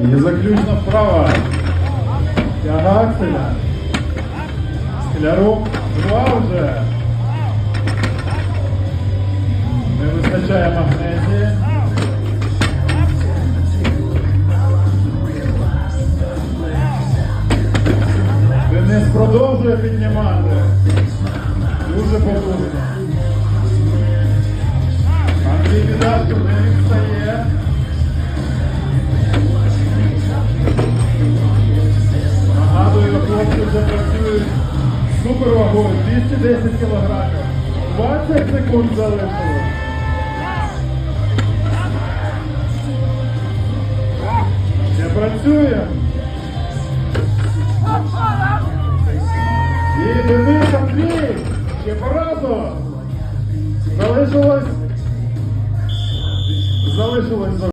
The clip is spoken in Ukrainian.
І заключна вправа. Тяга акселя. Два вже. Не вистачає магнезії. Денис продовжує піднімати. Дуже потужно. Андрій Відашко не супервагою 210 кілограмів. 20 секунд залишилось. Ще працюємо. І Денис Андрій, ще по разу. Залишилось. Залишилось.